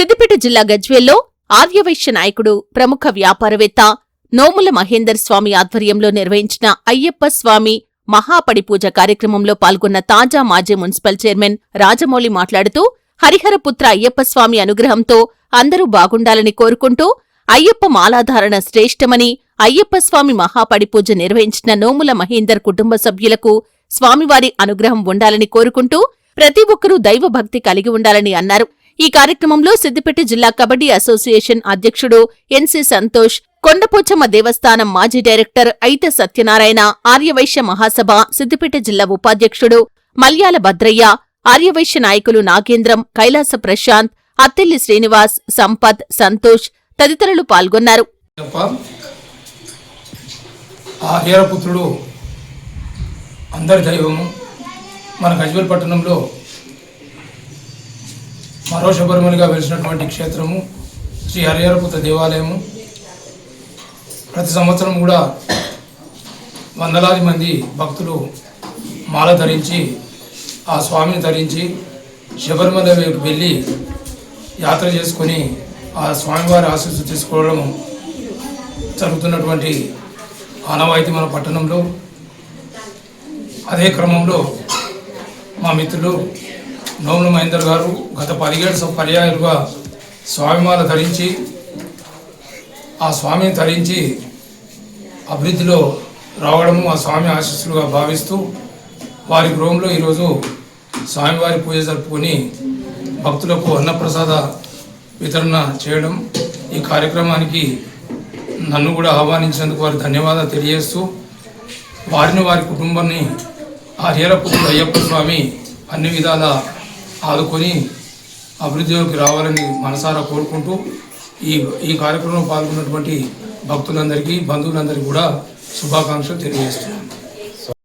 సిద్దిపేట జిల్లా గజ్వేల్లో ఆర్యవైశ్య నాయకుడు ప్రముఖ వ్యాపారవేత్త నోముల మహేందర్ స్వామి ఆధ్వర్యంలో నిర్వహించిన అయ్యప్ప స్వామి మహాపడి పూజ కార్యక్రమంలో పాల్గొన్న తాజా మాజీ మున్సిపల్ చైర్మన్ రాజమౌళి మాట్లాడుతూ హరిహరపుత్ర అయ్యప్ప స్వామి అనుగ్రహంతో అందరూ బాగుండాలని కోరుకుంటూ అయ్యప్ప మాలాధారణ శ్రేష్టమని అయ్యప్ప స్వామి మహాపడి పూజ నిర్వహించిన నోముల మహేందర్ కుటుంబ సభ్యులకు స్వామివారి అనుగ్రహం ఉండాలని కోరుకుంటూ ప్రతి ఒక్కరూ దైవభక్తి కలిగి ఉండాలని అన్నారు. ఈ కార్యక్రమంలో సిద్దిపేట జిల్లా కబడ్డీ అసోసియేషన్ అధ్యక్షుడు ఎన్సి సంతోష్ కొండపోచమ్మ దేవస్థానం మాజీ డైరెక్టర్ ఐత సత్యనారాయణ ఆర్యవైశ్య మహాసభ సిద్దిపేట జిల్లా ఉపాధ్యక్షుడు మల్యాల భద్రయ్య ఆర్యవైశ్య నాయకులు నాగేంద్రం కైలాస ప్రశాంత్ అత్తిల్లి శ్రీనివాస్ సంపత్ సంతోష్ తదితరులు పాల్గొన్నారు. అందరి దైవము. మన గజ్వేల్ పట్టణంలో మరో శబరిమలిగా వెలిసినటువంటి క్షేత్రము శ్రీ హరిహరపుత దేవాలయము. ప్రతి సంవత్సరం కూడా వందలాది మంది భక్తులు మాల ధరించి ఆ స్వామిని ధరించి శబరిమల వెళ్ళి యాత్ర చేసుకొని ఆ స్వామివారి ఆశీస్సు తీసుకోవడం జరుగుతున్నటువంటి ఆనవాయితీ మన పట్టణంలో. అదే క్రమంలో మా మిత్రులు నోముల మహేందర్ గారు గత పదిహేడు సం- పర్యాయాలుగా స్వామిమాల ధరించి ఆ స్వామిని ధరించి అభివృద్ధిలో రావడము ఆ స్వామి ఆశీస్సులుగా భావిస్తూ వారి గృహంలో ఈరోజు స్వామివారి పూజ జరుపుకొని భక్తులకు అన్నప్రసాద వితరణ చేయడం ఈ కార్యక్రమానికి నన్ను కూడా ఆహ్వానించినందుకు వారి ధన్యవాదాలు తెలియజేస్తూ వారిని వారి కుటుంబాన్ని ఆ హీరపుత్రుడు అయ్యప్ప స్వామి అన్ని విధాల ఆదుకొని అభివృద్ధిలోకి రావాలని మనసారా కోరుకుంటూ ఈ ఈ కార్యక్రమంలో పాల్గొన్నటువంటి భక్తులందరికీ బంధువులందరికీ కూడా శుభాకాంక్షలు తెలియజేస్తున్నాను.